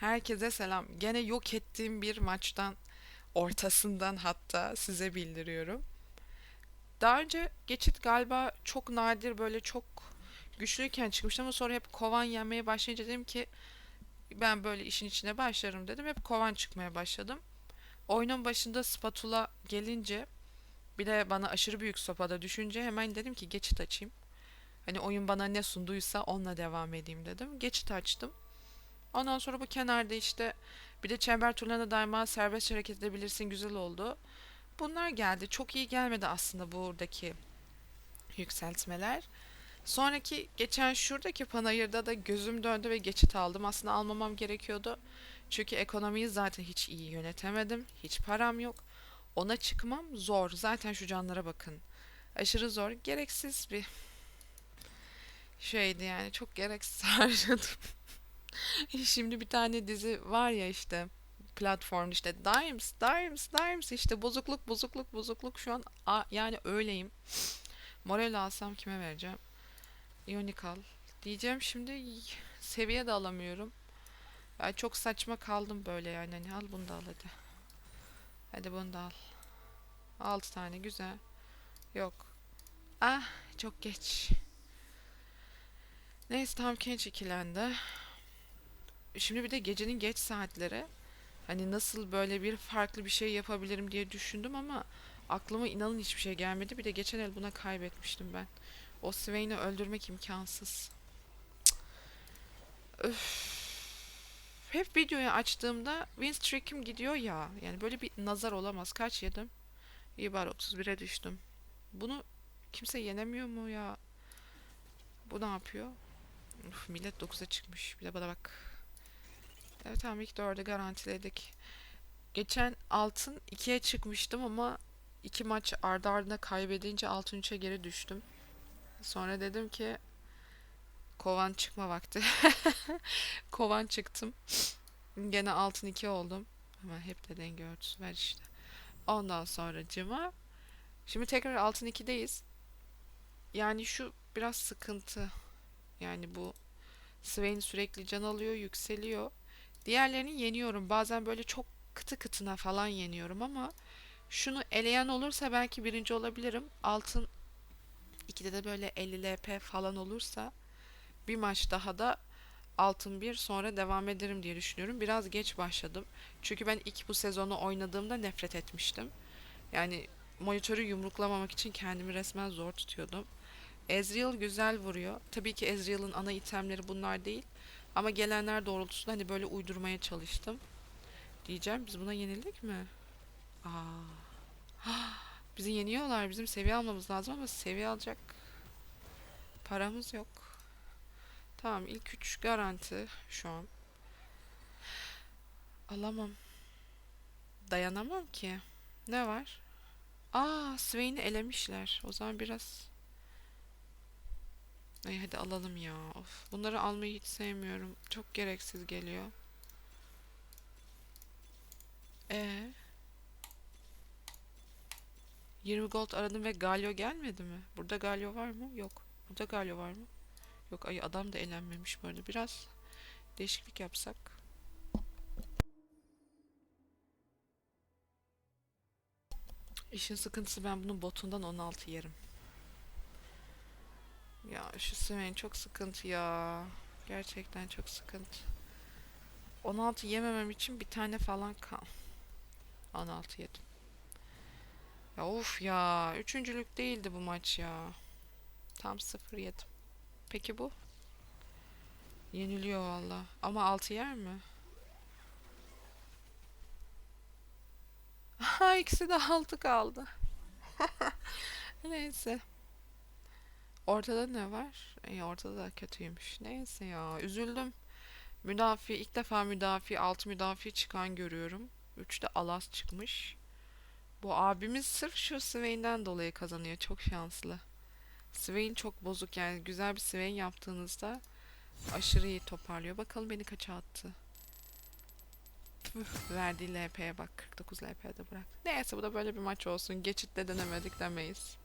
Herkese selam. Gene yok ettiğim bir maçtan, ortasından hatta size bildiriyorum. Daha önce geçit galiba çok nadir böyle çok güçlüyken çıkmıştı ama sonra hep kovan yenmeye başlayınca dedim ki ben böyle işin içine başlarım dedim. Hep kovan çıkmaya başladım. Oyunun başında spatula gelince bir de bana aşırı büyük sopada düşünce hemen dedim ki geçit açayım. Hani oyun bana ne sunduysa onunla devam edeyim dedim. Geçit açtım. Ondan sonra bu kenarda işte bir de çember turlarına daima serbest hareket edebilirsin güzel oldu. Bunlar geldi. Çok iyi gelmedi aslında buradaki yükseltmeler. Sonraki geçen şuradaki panayırda da gözüm döndü ve geçit aldım. Aslında almamam gerekiyordu. Çünkü ekonomiyi zaten hiç iyi yönetemedim. Hiç param yok. Ona çıkmam zor. Zaten şu canlara bakın. Aşırı zor. Gereksiz bir şeydi yani. Çok gereksiz harcadım. Şimdi bir tane dizi var ya işte platform işte Dimes, Dimes, Dimes işte bozukluk, bozukluk, bozukluk şu an yani öyleyim. Moral alsam kime vereceğim? Ionical diyeceğim şimdi seviye de alamıyorum. Ya çok saçma kaldım böyle yani hani al bunu da al hadi. Hadi bunu da al. 6 tane güzel. Yok. Ah çok geç. Neyse tam Kench ikilendi. Şimdi bir de gecenin geç saatleri. Hani nasıl böyle bir farklı bir şey yapabilirim diye düşündüm ama aklıma inanın hiçbir şey gelmedi. Bir de geçen el buna kaybetmiştim ben. O Swain'i öldürmek imkansız. Öf. Hep videoyu açtığımda win streak'im gidiyor ya. Yani böyle bir nazar olamaz. Kaç yedim? İyi bari 31'e düştüm. Bunu kimse yenemiyor mu ya? Bu ne yapıyor? Uf, millet 9'a çıkmış. Bir de bana bak. Evet tamam ilk dördü garantiledik. Geçen altın ikiye çıkmıştım ama iki maç ardı ardına kaybedince altın üçe geri düştüm. Sonra dedim ki kovan çıkma vakti. Kovan çıktım. Gene altın iki oldum. Ama hep de denge örtüsü ver işte. Ondan sonra cıma. Şimdi tekrar altın ikideyiz. Yani şu biraz sıkıntı. Yani bu Swain sürekli can alıyor, yükseliyor. Diğerlerini yeniyorum. Bazen böyle çok kıtı kıtına falan yeniyorum ama şunu eleyen olursa belki birinci olabilirim. Altın 2'de de böyle 50 LP falan olursa bir maç daha da altın bir sonra devam ederim diye düşünüyorum. Biraz geç başladım. Çünkü ben ilk bu sezonu oynadığımda nefret etmiştim. Yani monitörü yumruklamamak için kendimi resmen zor tutuyordum. Ezreal güzel vuruyor. Tabii ki Ezreal'ın ana itemleri bunlar değil. Ama gelenler doğrultusunda hani böyle uydurmaya çalıştım. Diyeceğim biz buna yenildik mi? Aa. Bizi yeniyorlar. Bizim seviye almamız lazım ama seviye alacak paramız yok. Tamam ilk üç garanti şu an. Alamam. Dayanamam ki. Ne var? Aa Swain'i elemişler. O zaman biraz Ay hadi alalım ya. Of. Bunları almayı hiç sevmiyorum. Çok gereksiz geliyor. E 20 gold aradım ve Galio gelmedi mi? Burada Galio var mı? Yok. Burada Galio var mı? Yok ay adam da elenmemiş bu arada. Biraz değişiklik yapsak. İşin sıkıntısı ben bunun botundan 16 yerim. Ya şu Swain çok sıkıntı ya. Gerçekten çok sıkıntı. 16 yememem için bir tane falan kal. 16 yedim. Ya of ya. Üçüncülük değildi bu maç ya. Tam 0 yedim. Peki bu? Yeniliyor valla. Ama 6 yer mi? Ha ikisi de 6 kaldı. Neyse. Ortada ne var? İyi ortada da kötüymüş. Neyse ya üzüldüm. Müdafi ilk defa müdafi altı müdafi çıkan görüyorum. Üçte Alas çıkmış. Bu abimiz sırf şu Swain'den dolayı kazanıyor. Çok şanslı. Swain çok bozuk yani güzel bir Swain yaptığınızda aşırı iyi toparlıyor. Bakalım beni kaça attı. Tüh, verdiği LP'ye bak. 49 LP'de bırak. Neyse bu da böyle bir maç olsun. Geçitle denemedik demeyiz.